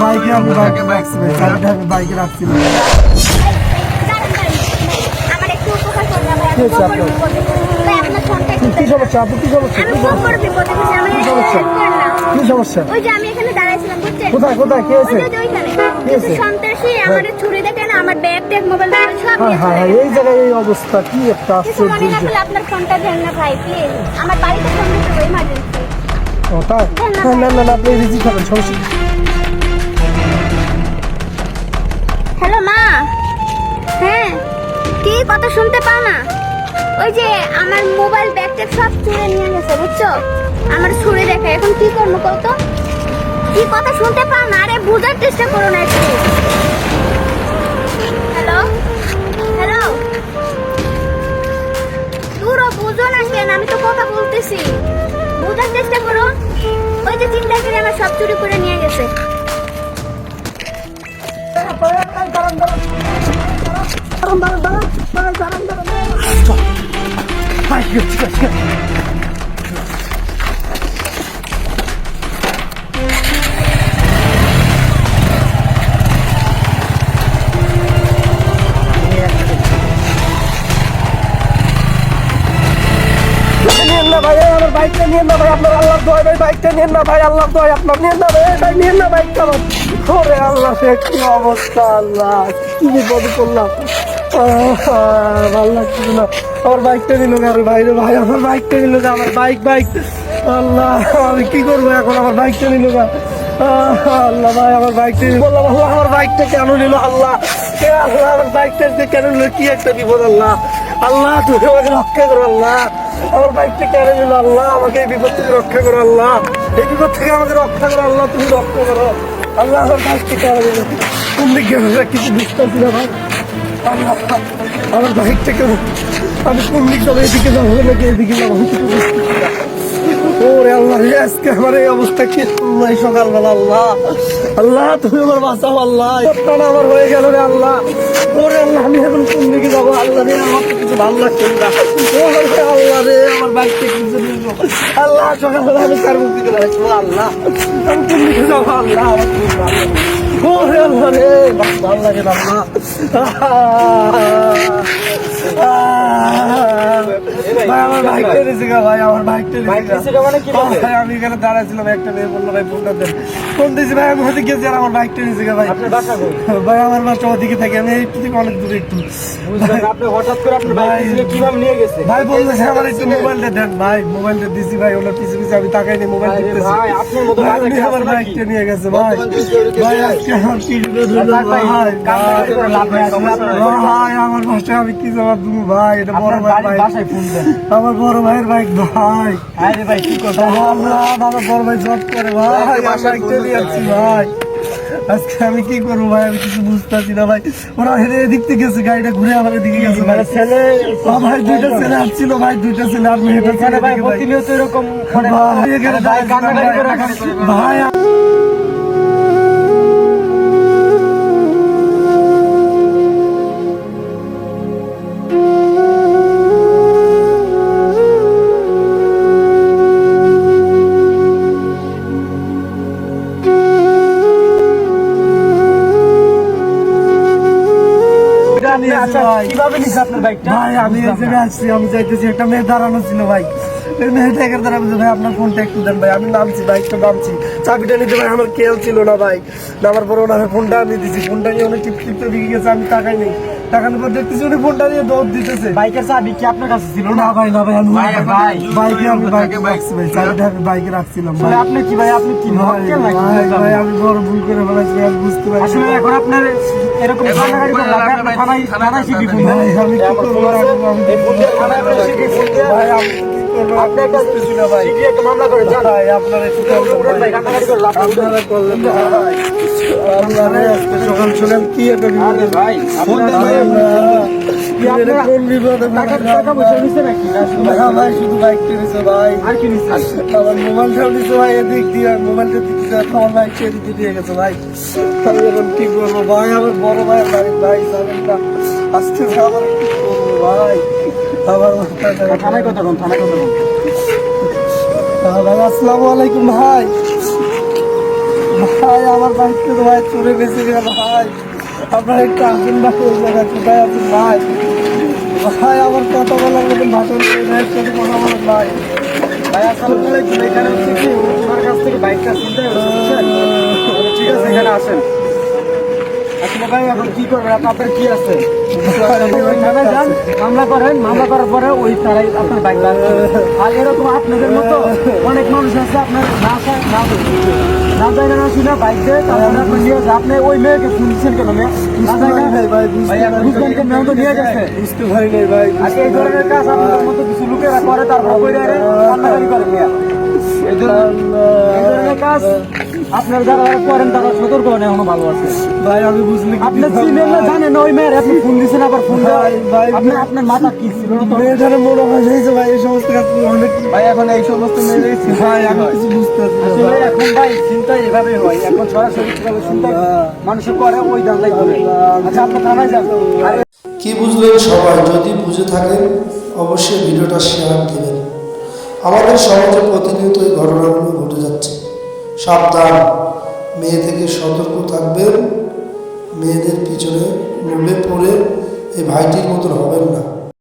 বাইকে আমি বাইকে রাখছি ভাই চাবিটা আমি বাইকে রাখছিলাম আমার একটু উপকার করবে ভাই কি হয়েছে আপনার? কি সমস্যা আপু কি সমস্যা কি সমস্যা কি সমস্যা? ওই যে আমি এখানে দাঁড়াইছিলাম কোথায় কোথায়? কি ওইখানে। কি সন্ত্রাসী আমার ছুরি দেখে না আমার ব্যাগ ট্যাগ মোবাইল সব হ্যাঁ হ্যাঁ হ্যাঁ, এই জায়গায় এই অবস্থা কি একটা আশ্চর্য আপনার ফোনটা দেন না ভাই প্লিজ আমার বাড়িতে ফোন দিতে ইমার্জেন্সি ও তাই? হ্যাঁ, না না না আপনি খাবেন সমস্যা হ্যালো মা। হ্যাঁ কি কথা শুনতে পাও না? ওই যে আমার মোবাইল ব্যাগ ট্যাগ সব চুরে নিয়ে গেছে বুঝছ? আমার ছুরি দেখে এখন কি করব কত কি কথা শুনতে পাও না আরে বোঝার চেষ্টা করো না একটু। হ্যালো হ্যালো দূরও বুঝো না কেন আমি তো কথা বলতেছি। বোঝার চেষ্টা করো। ওই যে চিন্তা করে আমার সব চুরি করে নিয়ে গেছে। দাঁড়ান, দাঁড়ান, দাঁড়ান, নিয়েন না ভাই, আপনার আল্লাহ দোয় ভাই, বাইকটা নিয়েন না ভাই আল্লাহ দোয় আপনার নিয়েন না ভাই ভাই নিয়েন না বাইকটা ওরে আল্লাহ, সে কি অবস্থা, আল্লাহ, কি বিপদে করলাম। ভালো লাগছিল না। আমার বাইকটা নিল আর ভাইরে ভাই আমার বাইকটা নিল আমার বাইক বাইক। আল্লাহ, আমি কি করব এখন? আমার বাইকটা নিল না আল্লাহ ভাই আমার বাইকটা বললাম, আল্লাহ আমার বাইকটা কেন নিল? আল্লাহ আল্লাহ আমার বাইকটা কেন নিল? কি একটা বিপদ, আল্লাহ। আল্লাহ, তুমি আমাকে রক্ষা করো, আল্লাহ। আমার বাইকটা কেড়ে নিল আল্লাহ, আমাকে এই বিপদ থেকে রক্ষা করো আল্লাহ। এই বিপদ থেকে আমাকে রক্ষা করো আল্লাহ, তুমি রক্ষা করো। আল্লাহ আমার বাইকটা কেড়ে নিল কোন দিকে কিছু বুঝতেছি না ভাই? আমার বাইকটা কেন আমি কোন দিক যাব এদিকে যাব নাকি এদিকে যাব? ওরে আল্লাহ আজকে আমার এই অবস্থা কি? আল্লাহ সকালবেলা আল্লাহ। আল্লাহ, তুমি আমার বাঁচাও, আল্লাহ। সপ্তাহ আমার হয়ে গেল রে, আল্লাহ। ওরে আল্লাহ, আমি এখন কোন দিকে যাব? আল্লাহ রে, আমার তো কিছু ভালো লাগছে না। ওরে আল্লাহ রে, আমার বাইকটা কিছু আল্লাহ সকালবেলা আমি তার মুক্তি করে রাখব আল্লাহ। আমি কোন দিকে যাব, আল্লাহ? খুব ভালো ওরে আল্লাহ রে ভালো লাগে না, আল্লাহ। ভাই আমার বাইকটা গা ভাই আমার বাইকটা মানে কি। ভাই আমি এখানে দাঁড়াইছিলাম একটা মেয়ে বলল ভাই ফোনটা দেন। ফোন দিয়েছি ভাই আমি ওদিকে গেছি আর আমার বাইকটা ভাই। আপনার বাসা কই ভাই আমার বাসা ওদিকে থাকে আমি একটু থেকে অনেক দূরে একটু। আপনি হঠাৎ করে আপনার বাইক ভাই। কীভাবে নিয়ে গেছে? ভাই বলতেছে আমার একটু মোবাইলটা দেন। ভাই মোবাইলটা দিছি ভাই ওনার পিছু পিছু আমি তাকাই নি মোবাইল দেখতেছি। ভাই, আপনার মতো বাজে আমার বাইকটা নিয়ে গেছে ভাই। ভাই আজকে আমার কি ধরলো ভাই। ভাই আমার বাসায় আমি কি জবাব দেবো ভাই? এটা বড় ভাই ভাই। বাসায় ফোন দেন। আমার বড় ভাইয়ের বাইক ভাই। আরে ভাই কি কথা? আমার বড় ভাই জব করে ভাই। দেন। যাচ্ছি ভাই। আজকে আমি কি করব ভাই? আমি কিছু বুঝতেছি না ভাই। ওরা হেরে এদিক থেকে গেছে গাড়িটা ঘুরে আমার এদিকে গেছে ভাই। মানে ছেলে ভাই দুইটা ছেলে আসছিল ভাই দুইটা ছেলে ছেলে এখানে ভাই। প্রতিনিয়ত এরকম মানে ভাই, এখানে ভাই আচ্ছা কীভাবে নিছে আপনার বাইকটা ভাই আমি এই জায়গায় আসছি আমি যাইতেছি একটা মেয়ে দাঁড়ানো ছিল ভাই। এই মেয়েটা এখানে দাঁড়া ভাই আপনার ফোনটা একটু দেন ভাই। আমি নামছি বাইকটা নামছি। চাবিটা নিতে ভাই আমার কেউ ছিল না ভাই। নামার বড় ওনার ফোনটা আমি দিচ্ছি ফোনটা নিয়ে অনেক টিপ টিপ দিকে গেছে আমি টাকাই নেই। টাকার পর দেখতেছি উনি ফোনটা নিয়ে দৌড় দিতেছে। বাইকের চাবি কি আপনার কাছে ছিল? না না ভাই না ভাই আমি ভাই, ভাই। বাইকে। আমি বাইকে রাখছি ভাই চাবিটা আমি বাইকে রাখছিলাম ভাই। আপনি কি ভাই আপনি কি ভাই ভাই, ভাই আমি বড় ভুল করে ফেলেছি বুঝতে পারছি আসলে এখন আপনার এরকম কান্নাকাটি করে লাভ নেই, আপনি থানায় থানায় শিখি ফোন ভাই আমি কি করব? এই ফোন দিয়ে থানায় শিখি ফোন দিয়ে ভাই আমি আপনি একটা বুঝতেছি না ভাই। শিখিয়ে একটা মামলা করে যান। ভাই আপনারা একটু ভাই, কান্নাকাটি করে লাভ আপনারা করলেন ভাই আপনারা আজকে সকাল কি একটা ভাই, ফোন দেন আসসালামু আলাইকুম ভাই ভাই আমার বাড়িতে ভাই চলে গেছে রে ভাই আপনার একটু আসুন ভাই ওই জায়গায় কোথায় আছেন ভাই। ভাই, আমার কথা বলার মতন ভাষণ ভাই কথা বলার ভাই ভাই, আসসালামু এখানে হচ্ছে কি ও তোমার কাছ থেকে বাইকটা? তাহলে ঠিক আছে, এখানে আসেন। ভাই এখন কি করবেন? আপনার কি আছে? মামলা করেন মামলা করার পরে ওই তারাই আপনার বাইক আর এরকম আপনাদের মতো অনেক মানুষ আছে আপনার না না না যায় না শুনে বাইক দিয়ে তারপরে আপনি নিয়ে আপনি ওই মেয়েকে শুনছেন কেন মেয়ে? না যায় না? ভাই, ভাই, বুঝতে ভাই এখন পারি বুঝলেন কেন মেয়ে তো নিয়ে গেছে। বুঝতে পারি নাই ভাই আর এই ধরনের কাজ আপনাদের মতো কিছু লোকেরা করে তারপর কান্নাকারি করে মিয়া। এই ধরনের কাজ আপনার যারা করেন তারা সতর্ক হন এখনও ভালো আছে। ভাই আমি বুঝলি আপনি চিনেন না জানেন ওই মেয়ের আপনি ফোন দিছেন আবার ফোন ভাই, ভাই, আপনি আপনার মাথা কি ছিল? না তো? মেয়েদের মনে হয় হয়েছে ভাই এই সমস্ত কাজ অনেক ভাই এখন এই সমস্ত মেয়েদের ভাই আমি কিছু বুঝতে পারছি না ভাই। এখন ভাই চিন্তা এভাবে হয়। এখন সরাসরি কীভাবে চিন্তা মানুষের করে ওই জানলাই হবে আচ্ছা আপনি থানায় যান। কি বুঝলেন সবাই? যদি বুঝে থাকেন অবশ্যই ভিডিওটা শেয়ার দেবেন। আমাদের সমাজে প্রতিনিয়ত এই ঘটনাগুলো ঘটে যাচ্ছে। সাবধান। মেয়ে থেকে সতর্ক থাকবেন। মেয়েদের পিছনে নেমে পড়ে এই ভাইটির মতন হবেন না।